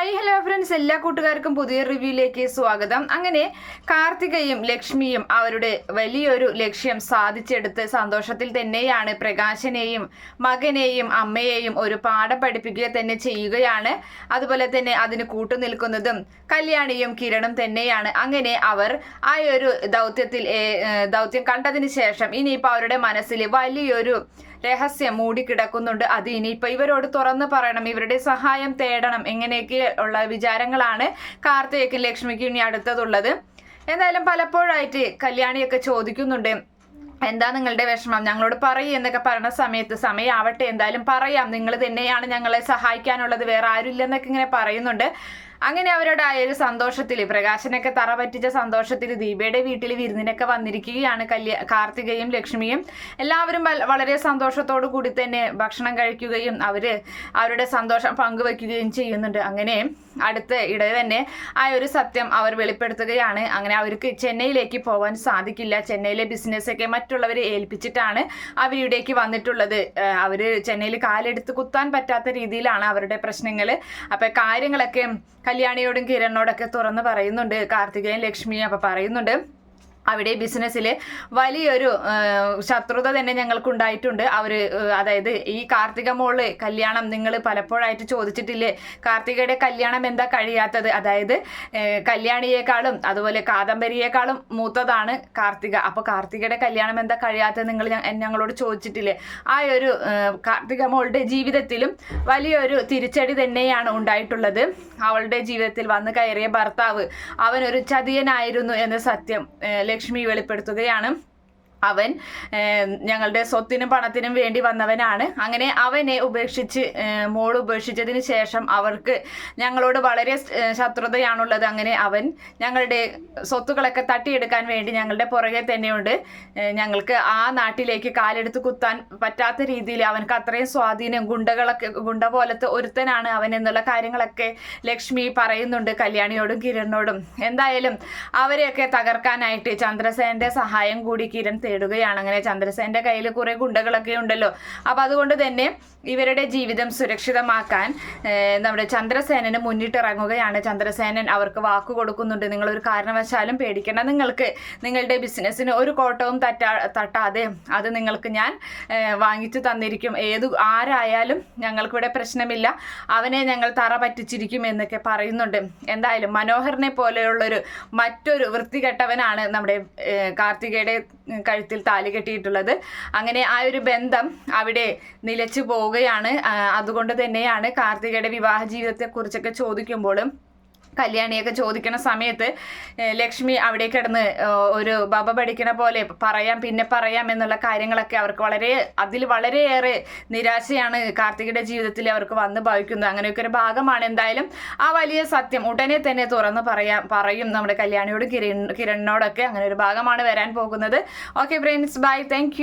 Hi hello friends എല്ലാ കൂട്ടുകാർക്കും പുതിയ റിവ്യൂയിലേക്ക് സ്വാഗതം. അങ്ങനെ കാർത്തികയും ലക്ഷ്മിയും അവരുടെ വലിയൊരു ലക്ഷ്യം സാധിച്ചെടുത്ത് സന്തോഷത്തിൽ തന്നെയാണ് പ്രകാശനെയും മകനെയും അമ്മയെയും ഒരു പാഠം പഠിപ്പിക്കുക തന്നെ ചെയ്യുകയാണ്. അതുപോലെ തന്നെ അതിന് കൂട്ടുനിൽക്കുന്നതും കല്യാണിയും കിരണും തന്നെയാണ്. അങ്ങനെ അവർ ആ ഒരു ദൗത്യത്തിൽ ദൗത്യം കണ്ടതിന് ശേഷം ഇനിയിപ്പോൾ അവരുടെ മനസ്സിൽ വലിയൊരു രഹസ്യം മൂടിക്കിടക്കുന്നുണ്ട് അത് ഇനിയിപ്പോൾ ഇവരോട് തുറന്ന് പറയണം. ഇവരുടെ സഹായം തേടണം. എങ്ങനെയൊക്കെ ഉള്ള വിചാരങ്ങളാണ് കാർത്തികയ്ക്കും ലക്ഷ്മിക്കും ഇനി അടുത്തതുള്ളത്. എന്തായാലും പലപ്പോഴായിട്ട് കല്യാണിയൊക്കെ ചോദിക്കുന്നുണ്ട്. എന്താ നിങ്ങളുടെ വിഷമം? ഞങ്ങളോട് പറയൂ എന്നൊക്കെ പറയുന്ന സമയത്ത് സമയമാവട്ടെ എന്തായാലും പറയാം. നിങ്ങൾ തന്നെയാണ് ഞങ്ങളെ സഹായിക്കാനുള്ളത്. വേറെ ആരുമില്ലെന്നൊക്കെ ഇങ്ങനെ പറയുന്നുണ്ട്. അങ്ങനെ അവരുടെ ആ ഒരു സന്തോഷത്തിൽ പ്രകാശനൊക്കെ തറ പറ്റിച്ച സന്തോഷത്തിൽ ദീപയുടെ വീട്ടിൽ വിരുന്നിനൊക്കെ വന്നിരിക്കുകയാണ് കല്യ കാർത്തികയും ലക്ഷ്മിയും. എല്ലാവരും വളരെ സന്തോഷത്തോടു കൂടി തന്നെ ഭക്ഷണം കഴിക്കുകയും അവർ അവരുടെ സന്തോഷം പങ്കുവെക്കുകയും ചെയ്യുന്നുണ്ട്. അങ്ങനെ അടുത്ത ഇട തന്നെ ആ ഒരു സത്യം അവർ വെളിപ്പെടുത്തുകയാണ്. അങ്ങനെ അവർക്ക് ചെന്നൈയിലേക്ക് പോകാൻ സാധിക്കില്ല. ചെന്നൈയിലെ ബിസിനസ്സൊക്കെ മറ്റുള്ളവരെ ഏൽപ്പിച്ചിട്ടാണ് അവരിവിടേക്ക് വന്നിട്ടുള്ളത്. അവർ ചെന്നൈയിൽ കാലെടുത്ത് കുത്താൻ പറ്റാത്ത രീതിയിലാണ് അവരുടെ പ്രശ്നങ്ങൾ അപ്പോൾ കാര്യങ്ങളൊക്കെ കല്യാണിയോടും കിരണിനോടൊക്കെ തുറന്ന് പറയുന്നുണ്ട്. കാർത്തികയും ലക്ഷ്മിയും അപ്പൊ പറയുന്നുണ്ട്. അവിടെ ബിസിനസ്സിൽ വലിയൊരു ശത്രുത തന്നെ ഞങ്ങൾക്കുണ്ടായിട്ടുണ്ട്. അവർ അതായത് ഈ കാർത്തിക മോൾ കല്യാണം നിങ്ങൾ പലപ്പോഴായിട്ട് ചോദിച്ചിട്ടില്ലേ? കാർത്തികയുടെ കല്യാണം എന്താ കഴിയാത്തത്? അതായത് കല്യാണിയേക്കാളും അതുപോലെ കാദംബരിയേക്കാളും മൂത്തതാണ് കാർത്തിക. അപ്പോൾ കാർത്തികയുടെ കല്യാണം എന്താ കഴിയാത്തത് നിങ്ങൾ ഞങ്ങളോട് ചോദിച്ചിട്ടില്ലേ? ആ ഒരു കാർത്തിക മോളുടെ ജീവിതത്തിലും വലിയൊരു തിരിച്ചടി തന്നെയാണ് ഉണ്ടായിട്ടുള്ളത്. അവളുടെ ജീവിതത്തിൽ വന്ന് കയറിയ ഭർത്താവ് അവനൊരു ചതിയനായിരുന്നു എന്ന സത്യം ലക്ഷ്മി വെളിപ്പെടുത്തുകയാണ്. അവൻ ഞങ്ങളുടെ സ്വത്തിനും പണത്തിനും വേണ്ടി വന്നവനാണ്. അങ്ങനെ അവനെ ഉപേക്ഷിച്ച് മോൾ ഉപേക്ഷിച്ചതിന് ശേഷം അവർക്ക് ഞങ്ങളോട് വളരെ ശത്രുതയാണുള്ളത്. അങ്ങനെ അവൻ ഞങ്ങളുടെ സ്വത്തുക്കളൊക്കെ തട്ടിയെടുക്കാൻ വേണ്ടി ഞങ്ങളുടെ പുറകെ തന്നെയുണ്ട്. ഞങ്ങൾക്ക് ആ നാട്ടിലേക്ക് കാലെടുത്ത് കുത്താൻ പറ്റാത്ത രീതിയിൽ അവനക്ക് അത്രയും സ്വാധീനം ഗുണ്ടകളൊക്കെ ഗുണ്ട പോലത്തെ ഒരുത്തനാണ് അവൻ എന്നുള്ള കാര്യങ്ങളൊക്കെ ലക്ഷ്മി പറയുന്നുണ്ട് കല്യാണിയോടും കിരണിനോടും. എന്തായാലും അവരെയൊക്കെ തകർക്കാനായിട്ട് ചന്ദ്രസേനന്റെ സഹായം കൂടി കിരൺ തേടുകയാണ് അങ്ങനെ ചന്ദ്രസേന്റെ കയ്യിൽ കുറേ ഗുണ്ടകളൊക്കെ ഉണ്ടല്ലോ. അപ്പോൾ അതുകൊണ്ട് തന്നെ ഇവരുടെ ജീവിതം സുരക്ഷിതമാക്കാൻ നമ്മുടെ ചന്ദ്രസേനന് മുന്നിട്ടിറങ്ങുകയാണ്. ചന്ദ്രസേനൻ അവർക്ക് വാക്ക് കൊടുക്കുന്നുണ്ട്. നിങ്ങൾ ഒരു കാരണവശാലും പേടിക്കേണ്ട നിങ്ങൾക്ക്. നിങ്ങളുടെ ബിസിനസ്സിന് ഒരു കോട്ടവും തട്ടാ തട്ടാതെ അത് നിങ്ങൾക്ക് ഞാൻ വാങ്ങിച്ചു തന്നിരിക്കും. ഏത് ആരായാലും ഞങ്ങൾക്കിവിടെ പ്രശ്നമില്ല. അവനെ ഞങ്ങൾ തറ പറ്റിച്ചിരിക്കും എന്നൊക്കെ പറയുന്നുണ്ട്. എന്തായാലും മനോഹരനെ പോലെയുള്ളൊരു മറ്റൊരു വൃത്തികെട്ടവനാണ് നമ്മുടെ കാർത്തികയുടെ കഴുത്തിൽ താലി കെട്ടിയിട്ടുള്ളത്. അങ്ങനെ ആ ഒരു ബന്ധം അവിടെ നിലച്ചു പോവുകയാണ്. അതുകൊണ്ട് തന്നെയാണ് കാർത്തികയുടെ വിവാഹ ജീവിതത്തെക്കുറിച്ചൊക്കെ ചോദിക്കുമ്പോഴും കല്യാണിയൊക്കെ ചോദിക്കുന്ന സമയത്ത് ലക്ഷ്മി അവിടെ കിടന്ന് ഒരു ബബ പഠിക്കണ പോലെ പറയാം പിന്നെ പറയാം എന്നുള്ള കാര്യങ്ങളൊക്കെ അവർക്ക് വളരെ അതിൽ വളരെയേറെ നിരാശയാണ് കാർത്തികയുടെ ജീവിതത്തിൽ അവർക്ക് വന്ന് ഭവിക്കുന്നത്. അങ്ങനെയൊക്കെ ഒരു ഭാഗമാണ്. എന്തായാലും ആ വലിയ സത്യം ഉടനെ തന്നെ തുറന്ന് പറയാം പറയും നമ്മുടെ കല്യാണിയോട് കിരൺ കിരണിനോടൊക്കെ. അങ്ങനെ ഒരു ഭാഗമാണ് വരാൻ പോകുന്നത്. Okay friends bye thank